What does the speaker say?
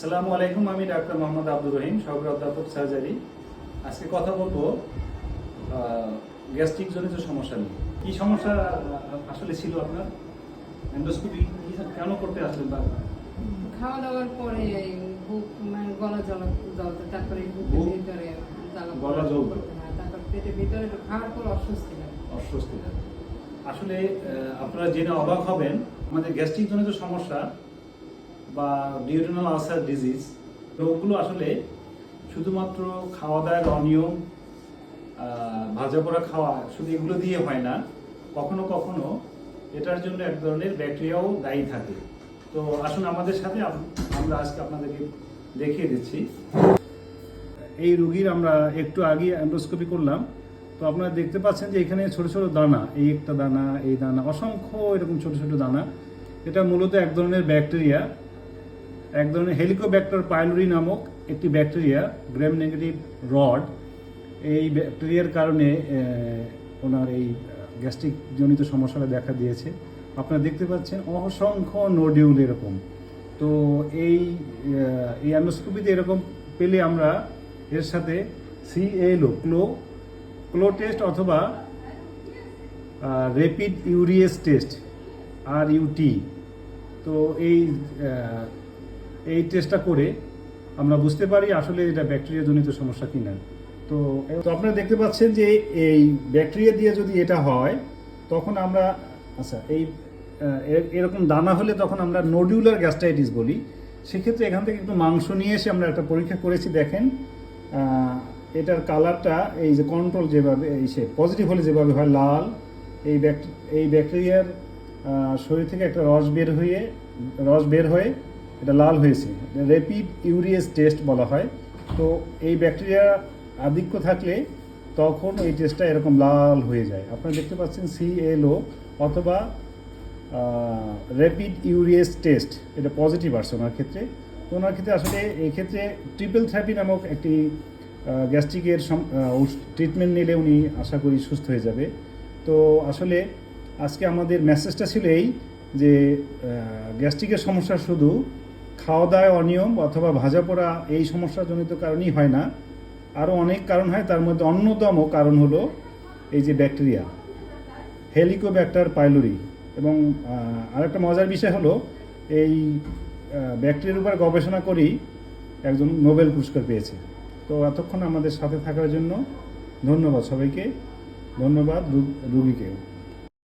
আসসালামু আলাইকুম আমি ডাক্তার মোহাম্মদ আব্দুর রহিম সহকারী অধ্যাপক সার্জারি। আজকে কথা বলব গ্যাস্ট্রিক জনিত সমস্যা নিয়ে। কি সমস্যা আসলে ছিল আপনার? এন্ডোস্কোপি কেন করতে আসলেন বা খাওয়া দাওয়ার পরে বুক মানে গলা জল জ্বলতে তারপরে বুকের ভিতরে গলা জ্বলতো? হ্যাঁ, তারপর পেটের ভিতরে খাওয়ার পর অস্বস্তি লাগে অস্বস্তি লাগে আসলে আপনারা জেনে অবাক হবেন আমাদের গ্যাস্ট্রিক জনিত সমস্যা বা ডিউরিনাল আলসার ডিজিজ রোগগুলো আসলে শুধুমাত্র খাওয়া দাওয়ার অনিয়ম ভাজা পোড়া খাওয়া শুধু এগুলো দিয়ে হয় না, কখনো কখনো এটার জন্য এক ধরনের ব্যাকটেরিয়াও দায়ী থাকে। তো আসুন আমাদের সাথে আমরা আজকে আপনাদেরকে দেখিয়ে দিচ্ছি। এই রুগীর আমরা একটু আগে অ্যান্ডোস্কোপি করলাম। তো আপনারা দেখতে পাচ্ছেন যে এখানে ছোট ছোট দানা, এই একটা দানা, এই দানা, অসংখ্য এরকম ছোট ছোট দানা। এটা মূলত এক ধরনের ব্যাকটেরিয়া। এক ধরনের হেলিকোব্যাক্টার পাইলোরি নামক একটি ব্যাকটেরিয়া গ্রাম নেগেটিভ রড এই ব্যাকটেরিয়ার কারণে ওনার এই গ্যাস্ট্রিক জনিত সমস্যাটা দেখা দিয়েছে। আপনারা দেখতে পাচ্ছেন অসংখ্য নোডিউল এরকম। তো এই এই অ্যান্ডোস্কোপিতে এরকম পেলে আমরা এর সাথে সিএলও ক্লো ক্লো টেস্ট অথবা র্যাপিড ইউরিয়েস টেস্ট আর ইউটি তো এই এই টেস্টটা করে আমরা বুঝতে পারি আসলে এটা ব্যাকটেরিয়া জনিত সমস্যা কিনা। তো তো আপনারা দেখতে পাচ্ছেন যে এই ব্যাকটেরিয়া দিয়ে যদি এটা হয়, তখন আমরা আচ্ছা এই এরকম দানা হলে তখন আমরা নোডিউলার গ্যাস্ট্রাইটিস বলি। সেক্ষেত্রে এখান থেকে একটু মাংস নিয়ে এসে আমরা একটা পরীক্ষা করেছি, দেখেন এটার কালারটা এই যে কন্ট্রোল যেভাবে, এই সে পজিটিভ হলে যেভাবে হয়, লাল, এই ব্যাকটে- এই ব্যাকটেরিয়ার শরীর থেকে একটা রস বের হয়ে, রস বের হয়ে এটা লাল হয়েছে। র্যাপিড ইউরিয়াস টেস্ট বলা হয়। তো এই ব্যাকটেরিয়া আধিক্য থাকলে তখন এই টেস্টটা এরকম লাল হয়ে যায়। আপনারা দেখতে পাচ্ছেন সিএলও অথবা র্যাপিড ইউরিয়াস টেস্ট, এটা পজিটিভ আসছে ওনার ক্ষেত্রে। তো ওনার ক্ষেত্রে আসলে এই ক্ষেত্রে ট্রিপল থেরাপি নামক একটি গ্যাস্ট্রিকের ট্রিটমেন্ট নিলে উনি আশা করি সুস্থ হয়ে যাবে। তো আসলে আজকে আমাদের মেসেজটা ছিল এই যে গ্যাস্ট্রিকের সমস্যা শুধু খাওয়া দাওয়া অনিয়ম অথবা ভাজা পোড়া এই সমস্যাজনিত কারণেই হয় না। আরও অনেক কারণ হয়, তার মধ্যে অন্যতম কারণ হলো এই যে ব্যাকটেরিয়া হেলিকোব্যাক্টার পাইলোরি এবং আরেকটা মজার বিষয় হলো এই ব্যাকটেরিয়ার উপর গবেষণা করেই একজন নোবেল পুরস্কার পেয়েছে। তো এতক্ষণ আমাদের সাথে থাকার জন্য ধন্যবাদ সবাইকে। ধন্যবাদ রুগীকেও